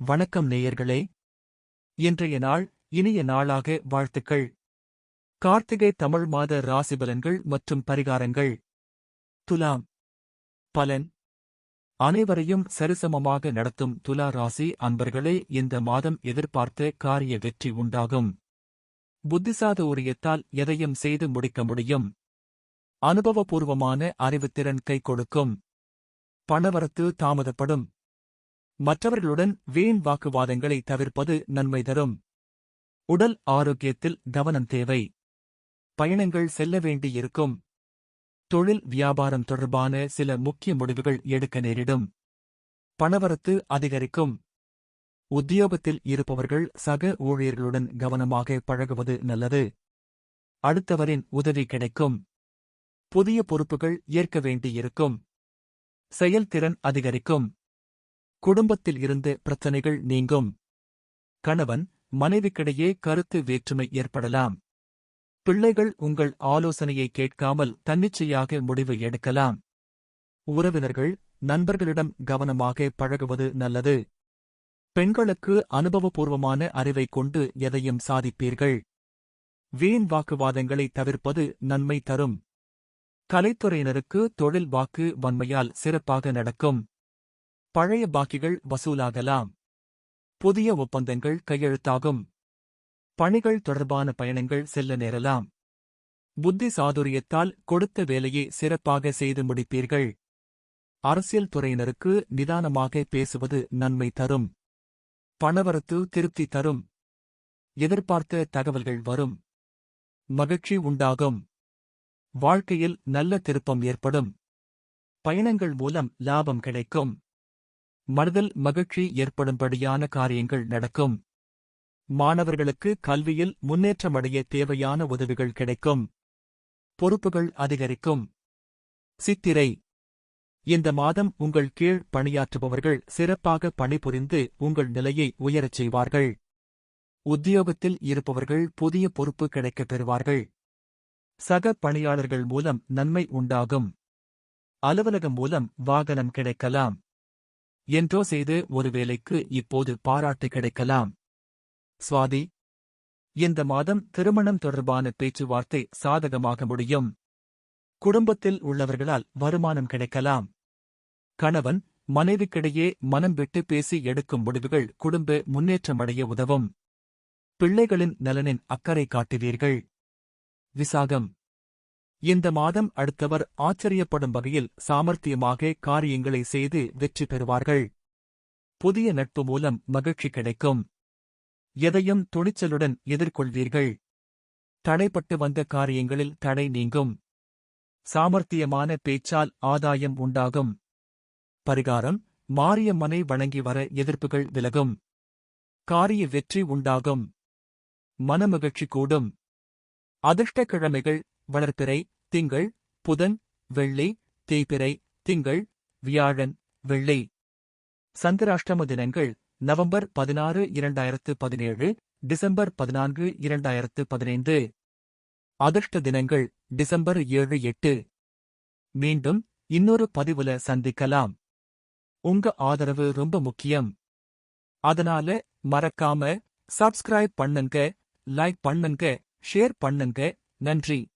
வணக்கம் நேயர்களே. இன்றைய நாள் இனிய நாளாக வாழ்த்துக்கள். கார்த்திகை தமிழ் மாத ராசிபலன்கள் மற்றும் பரிகாரங்கள். துலாம். பலன். அனைவரையும் சரிசமமாக நடத்தும் துலா ராசி அன்பர்களே இந்த மாதம் எதிர்பார்த்த காரிய வெற்றி உண்டாகும். புத்திசாத உரியத்தால் எதையும் செய்து முடிக்க முடியும். அனுபவபூர்வமான அறிவுத்திறன் கை கொடுக்கும். பணவரத்து தாமதப்படும். மற்றவர்களுடன் வீண் வாக்குவாதங்களை தவிர்ப்பது நன்மை தரும். உடல் ஆரோக்கியத்தில் கவனம் தேவை. பயணங்கள் செல்ல வேண்டியிருக்கும். தொழில் வியாபாரம் தொடர்பான சில முக்கிய முடிவுகள் எடுக்க நேரிடும். பணவரத்து அதிகரிக்கும். உத்தியோகத்தில் இருப்பவர்கள் சக ஊழியர்களுடன் கவனமாக பழகுவது நல்லது. அடுத்தவரின் உதவி கிடைக்கும். புதிய பொறுப்புகள் ஏற்க வேண்டியிருக்கும். செயல்திறன் அதிகரிக்கும். குடும்பத்தில் இருந்து பிரச்சனைகள் நீங்கும். கணவன் மனைவிக்கிடையே கருத்து வேற்றுமை ஏற்படலாம். பிள்ளைகள் உங்கள் ஆலோசனையை கேட்காமல் தன்னிச்சையாக முடிவு எடுக்கலாம். உறவினர்கள் நண்பர்களிடம் கவனமாக பழகுவது நல்லது. பெண்களுக்கு அனுபவபூர்வமான அறிவை கொண்டு எதையும் சாதிப்பீர்கள். வீண் வாக்குவாதங்களை தவிர்ப்பது நன்மை தரும். கலைத்துறையினருக்கு தொழில் வாக்கு வன்மையால் சிறப்பாக நடக்கும். பழைய பாக்கிகள் வசூலாகலாம். புதிய ஒப்பந்தங்கள் கையெழுத்தாகும். பணிகள் தொடர்பான பயணங்கள் செல்ல நேரலாம். புத்தி சாதுரியத்தால் கொடுத்த வேலையை சிறப்பாக செய்து முடிப்பீர்கள். அரசியல் துறையினருக்கு நிதானமாக பேசுவது நன்மை தரும். பணவரத்து திருப்தி தரும். எதிர்பார்த்த தகவல்கள் வரும். மகிழ்ச்சி உண்டாகும். வாழ்க்கையில் நல்ல திருப்பம் ஏற்படும். பயணங்கள் மூலம் லாபம் கிடைக்கும். மனதில் மகிழ்ச்சி ஏற்படும்படியான காரியங்கள் நடக்கும். மாணவர்களுக்கு கல்வியில் முன்னேற்றமடைய தேவையான உதவிகள் கிடைக்கும். பொறுப்புகள் அதிகரிக்கும். சித்திரை. இந்த மாதம் உங்கள் கீழ் பணியாற்றுபவர்கள் சிறப்பாக பணிபுரிந்து உங்கள் நிலையை உயரச் செய்வார்கள். உத்தியோகத்தில் இருப்பவர்கள் புதிய பொறுப்பு கிடைக்கப் பெறுவார்கள். சக பணியாளர்கள் மூலம் நன்மை உண்டாகும். அலுவலகம் மூலம் வாகனம் கிடைக்கலாம். என்றோ செய்து ஒரு வேலைக்கு இப்போது பாராட்டு கிடைக்கலாம். சுவாதி இந்த மாதம் திருமணம் தொடர்பான பேச்சுவார்த்தை சாதகமாக முடியும். குடும்பத்தில் உள்ளவர்களால் வருமானம் கிடைக்கலாம். கணவன் மனைவிக்கிடையே மனம் விட்டு பேசி எடுக்கும் முடிவுகள் குடும்ப முன்னேற்றமடைய உதவும். பிள்ளைகளின் நலனின் அக்கறை காட்டுவீர்கள். விசாகம். இந்த மாதம் அடுத்தவர் ஆச்சரியப்படும் வகையில் சாமர்த்தியமாக காரியங்களை செய்து வெற்றி பெறுவார்கள். புதிய நட்பு மூலம் மகிழ்ச்சி கிடைக்கும். எதையும் துணிச்சலுடன் எதிர்கொள்வீர்கள். தடைப்பட்டு வந்த காரியங்களில் தடை நீங்கும். சாமர்த்தியமான பேச்சால் ஆதாயம் உண்டாகும். பரிகாரம் மாரியம்மனை வணங்கி வர எதிர்ப்புகள் விலகும். காரிய வெற்றி உண்டாகும். மனமகிழ்ச்சி கூடும். அதிர்ஷ்ட வளர்பிறை திங்கள் புதன் வெள்ளி தேய்பிறை திங்கள் வியாழன் வெள்ளி. சந்திராஷ்டம தினங்கள் நவம்பர் பதினாறு இரண்டாயிரத்து பதினேழு டிசம்பர் பதினான்கு இரண்டாயிரத்து பதினைந்து. அதிர்ஷ்ட தினங்கள் டிசம்பர் ஏழு எட்டு. மீண்டும் இன்னொரு பதிவுல சந்திக்கலாம். உங்க ஆதரவு ரொம்ப முக்கியம். அதனால மறக்காம சப்ஸ்கிரைப் பண்ணுங்க லைக் பண்ணுங்க ஷேர் பண்ணுங்க. நன்றி.